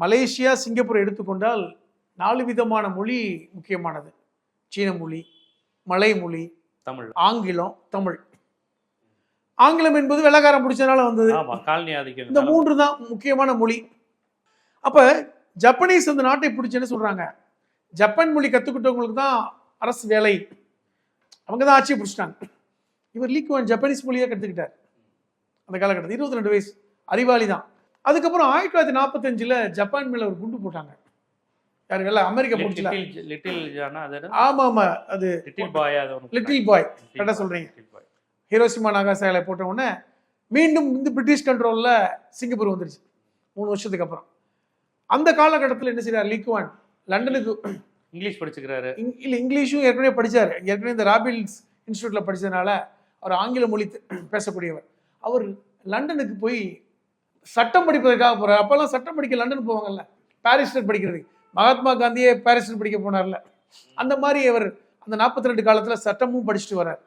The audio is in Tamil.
மலேசியா சிங்கப்பூர் எடுத்துக்கொண்டால் நாலு விதமான மொழி முக்கியமானது. சீன மொழி மலை மொழி தமிழ். ஆங்கிலம் தமிழ். ஆங்கிலம் என்பது வெள்ளக்காரன் பிடிச்சதுனால வந்தது. இந்த மூன்று தான் முக்கியமான மொழி. அப்ப ஜப்பனீஸ் அந்த நாட்டை பிடிச்சுன்னு சொல்றாங்க. ஜப்பான் மொழி கத்துக்கிட்டவங்களுக்கு தான் அரசு வேலை. அவங்க தான் ஆட்சியை பிடிச்சிட்டாங்க. இவர் லீக்குவான் ஜப்பனீஸ் மொழியை கற்றுக்கிட்டார் அந்த காலகட்டத்தில் இருபத்தி ரெண்டு வயசு அறிவாளி தான். அதுக்கப்புறம் ஆயிரத்தி தொள்ளாயிரத்தி நாற்பத்தஞ்சில் ஜப்பான் மேல ஒரு குண்டு போட்டாங்க. யாரு வெள்ள அமெரிக்கா பிடிச்சல லிட்டில் ஜானா அது ஆமா ஆமா. அது லிட்டில் பாய் அது லிட்டில் பாய். கரெக்டாக பாய். ஹிரோசிமா நாகாசாகில போட்ட உடனே மீண்டும் இந்த பிரிட்டிஷ் கண்ட்ரோலில் சிங்கப்பூர் வந்துருச்சு. மூணு வருஷத்துக்கு அப்புறம். அந்த காலகட்டத்தில் என்ன செய்றார்? லீக்குவான் லண்டனுக்கு இங்கிலீஷ் படிச்சுக்கிறாரு. இல்லை இங்கிலீஷும் ஏற்கனவே படிச்சார். ஏற்கனவே இந்த ராபின்ஸ் இன்ஸ்டியூட்டில் படிச்சதுனால அவர் ஆங்கில மொழி பேசக்கூடியவர். அவர் லண்டனுக்கு போய் சட்டம் படிப்பதற்காக போகிறார் அப்போல்லாம் சட்டம் படிக்க லண்டன் போவாங்கல்ல. பாரிஸ்டர் படிக்கிறதுக்கு. மகாத்மா காந்தியே பாரிஸ்டர் படிக்க போனார்ல. அந்த மாதிரி அவர் அந்த நாற்பத்தி ரெண்டு காலத்தில் சட்டமும் படிச்சுட்டு வரார்